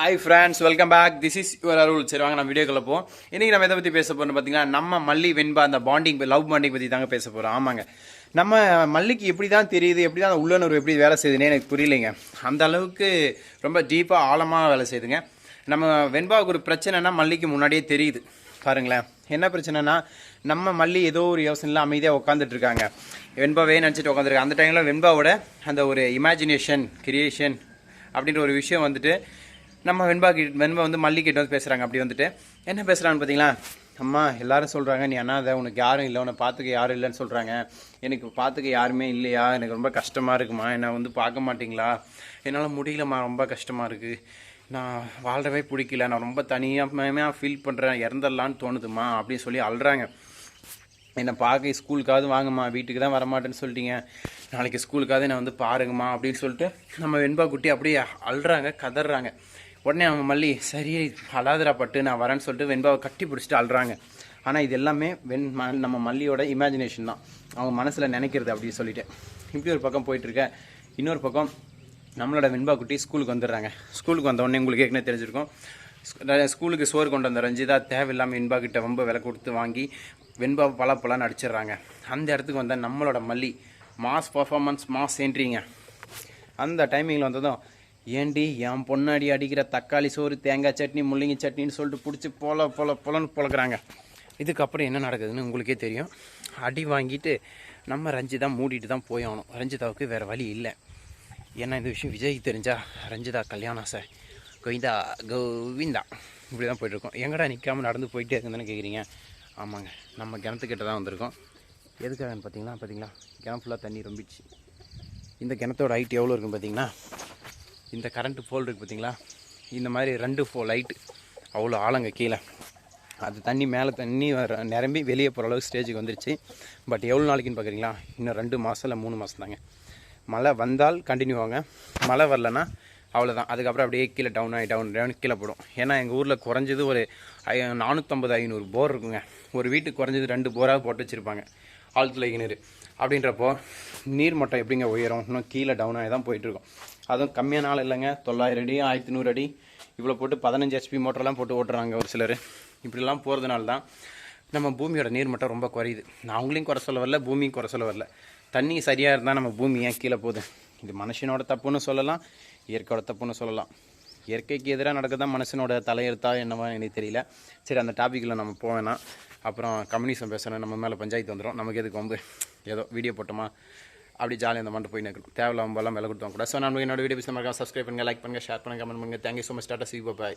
Hi friends welcome back this is your Arul சரி வாங்க நம்ம வீடியோக்குள்ள போவோம். இன்றைக்கி நம்ம எதை பற்றி பேச போகிறோம் பார்த்தீங்கன்னா நம்ம மல்லி வெண்பா அந்த பாண்டிங் லவ் பாண்டிங் பற்றி தாங்க பேச போகிறோம் ஆமாங்க. நம்ம மல்லிக்கு எப்படி தான் தெரியுது எப்படி தான் அந்த உள்ளுணர்வு எப்படி வேலை செய்யுதுன்னே எனக்கு புரியலைங்க. அந்த அளவுக்கு ரொம்ப டீப்பாக ஆழமாக வேலை செய்யுதுங்க. நம்ம வெண்பாவுக்கு ஒரு பிரச்சனைனா மல்லிக்கு முன்னாடியே தெரியுது. பாருங்களேன். என்ன பிரச்சனைனா நம்ம மல்லி ஏதோ ஒரு யோசனையில் அமைதியாக உட்காந்துட்டு இருக்காங்க. வெண்பாவே நினச்சிட்டு உட்காந்துருக்காங்க அந்த டைமில் வெண்பாவோட அந்த ஒரு இமேஜினேஷன் கிரியேஷன் அப்படின்ற ஒரு விஷயம் வந்துட்டு நம்ம வெண்பா கிட்ட வெண்பா வந்து மல்லிகிட்ட வந்து பேசுகிறாங்க அப்படி வந்துட்டு. என்ன பேசுகிறான்னு பார்த்தீங்களா அம்மா எல்லாரும் சொல்கிறாங்க நீ அண்ணாத உனக்கு யாரும் இல்லை உன்னை பார்த்துக்க யாரும் இல்லைன்னு சொல்கிறாங்க எனக்கு பார்த்துக்க யாருமே இல்லையா? எனக்கு ரொம்ப கஷ்டமாக இருக்குமா? என்னை வந்து பார்க்க மாட்டிங்களா? என்னால் முடியலம்மா ரொம்ப கஷ்டமாக இருக்குது நான் வாழ்கிறவே பிடிக்கல. நான் ரொம்ப தனியாக ஃபீல் பண்ணுறேன் இறந்துடலான்னு தோணுதுமா அப்படின்னு சொல்லி அழுறாங்க. என்னை பார்க்க ஸ்கூலுக்காவது வாங்கம்மா. வீட்டுக்கு தான் வரமாட்டேன்னு சொல்லிட்டீங்க. நாளைக்கு ஸ்கூலுக்காவது என்னை வந்து பாருங்கம்மா அப்படின்னு சொல்லிட்டு நம்ம வெண்பா குட்டி அப்படியே அழுறாங்க கதறாங்க. உடனே அவங்க மல்லி சரி அலாதரப்பட்டு பட்டு நான் வரேன்னு சொல்லிட்டு வெண்பாவை கட்டி பிடிச்சிட்டு அழுறாங்க. ஆனால் இது எல்லாமே வெண் ம- நம்ம மல்லியோட இமேஜினேஷன் தான். அவங்க மனசில் நினைக்கிறது அப்படின்னு சொல்லிட்டு. இப்படி ஒரு பக்கம் போயிட்டுருக்க இன்னொரு பக்கம் நம்மளோட வெண்பா குட்டி ஸ்கூலுக்கு வந்துடுறாங்க. ஸ்கூலுக்கு வந்த உடனே உங்களுக்கு ஏற்கனவே தெரிஞ்சிருக்கும். ஸ்கூலுக்கு சோறு கொண்டு வந்த ரஞ்சிதா தேவையில்லாமல் வெண்பா கிட்ட ரொம்ப விலை கொடுத்து வாங்கி வெண்பா பல பலன்னு அடிச்சிடுறாங்க. அந்த இடத்துக்கு வந்தால் நம்மளோட மல்லி மாஸ் பர்ஃபார்மன்ஸ் மாஸ் என்ட்ரிங்க அந்த டைமிங்கில் வந்ததும் ஏண்டி என் பொண்ணாடி அடிக்கிற தக்காளி சோறு தேங்காய் சட்னி முள்ளங்கி சட்னின்னு சொல்லிட்டு பிடிச்சி போல போல பொலன்னு பொழக்கிறாங்க. இதுக்கப்புறம் என்ன நடக்குதுன்னு உங்களுக்கே தெரியும். அடி வாங்கிட்டு நம்ம ரஞ்சிதா மூடிட்டு தான் போய் ஆகணும். ரஞ்சிதாவுக்கு வேறு வழி இல்லை. ஏன்னா இந்த விஷயம் விஜய்க்கு தெரிஞ்சா ரஞ்சிதா கல்யாணம் சார் கோவிந்தா கோவிந்தா. இப்படி தான் போயிட்டுருக்கோம். எங்கடா நிற்காம நடந்து போயிட்டே இருக்குதுன்னு கேட்குறீங்க ஆமாங்க. நம்ம கிணத்துக்கிட்ட தான் வந்திருக்கோம். எதுக்காகன்னு பார்த்தீங்களா பார்த்தீங்களா கிணம் ஃபுல்லாக தண்ணி ரொம்பிடுச்சு. இந்த கிணத்தோட ஹைட் எவ்வளோ இருக்குன்னு பார்த்தீங்கன்னா இந்த கரண்ட்டு போல் இருக்குது பார்த்தீங்களா இந்த மாதிரி ரெண்டு ஃபோ லைட்டு அவ்வளோ ஆழங்க கீழே. அது தண்ணி மேலே தண்ணி வர நிரம்பி வெளியே போகிற அளவுக்கு ஸ்டேஜுக்கு வந்துருச்சு. பட் எவ்வளோ நாளைக்குன்னு பார்க்குறீங்களா இன்னும் ரெண்டு மாதம் இல்லை மூணு மாதம் தாங்க. மழை வந்தால் கண்டினியூ ஆகுங்க. மழை வரலன்னா அவ்வளோதான் அதுக்கப்புறம் அப்படியே கீழே டவுன் ஆகி டவுன் டவுன் கீழே போடும். ஏன்னா எங்கள் ஊரில் குறைஞ்சது ஒரு ஐ நானூற்றம்பது ஐநூறு போர் இருக்குங்க. ஒரு வீட்டுக்கு குறைஞ்சது ரெண்டு போராக போட்டு வச்சுருப்பாங்க. ஆழ்துளை கிணறு. அப்படின்றப்போ நீர் மட்டம் எப்படிங்க உயரும்? இன்னும் கீழே டவுன் ஆகி தான் போயிட்டுருக்கும் அதுவும் கம்மியான நாள் இல்லைங்க. தொள்ளாயிரம் அடி ஆயிரத்தி நூறு அடி. இவ்வளோ போட்டு பதினஞ்சு ஹெச்பி மோட்டர்லாம் போட்டு ஓட்டுறாங்க ஒரு சிலர். இப்படிலாம் போகிறதுனால தான் நம்ம பூமியோட நீர்மட்டம் ரொம்ப குறையுது. நான் அவங்களையும் குறை சொல்ல வரல பூமியும் குறை சொல்ல வரல. தண்ணி சரியாக இருந்தால் நம்ம பூமி ஏன் கீழே போகுது? இது மனுஷனோட தப்புன்னு சொல்லலாம் இயற்கையோட தப்புன்னு சொல்லலாம். இயற்கைக்கு எதிராக நடக்குதான் மனுஷனோட தலையெழுத்தா என்னவோ எனக்கு தெரியல. சரி அந்த டாப்பிக்கில் நம்ம போவேன்னா அப்புறம் கம்யூனிசம் பேசணும் நம்ம மேலே பஞ்சாயத்து வந்துடும் நமக்கு எதுக்கு வந்து ஏதோ வீடியோ போட்டோமா? அப்படி ஜாலியாக இந்த மாதிரி போய் நிற்கணும். தேவையில்லாமல் விலை கொடுத்தோம் கூட ஸோ நான் என்னோட வீடியோ பிடிச்ச மாதிரி சப்ஸ்கிரைப் பண்ணுங்கள் லைக் பண்ணுங்கள் ஷேர் பண்ணுங்கள் கமெண்ட் பண்ணுங்கள் thank you so much tata see bye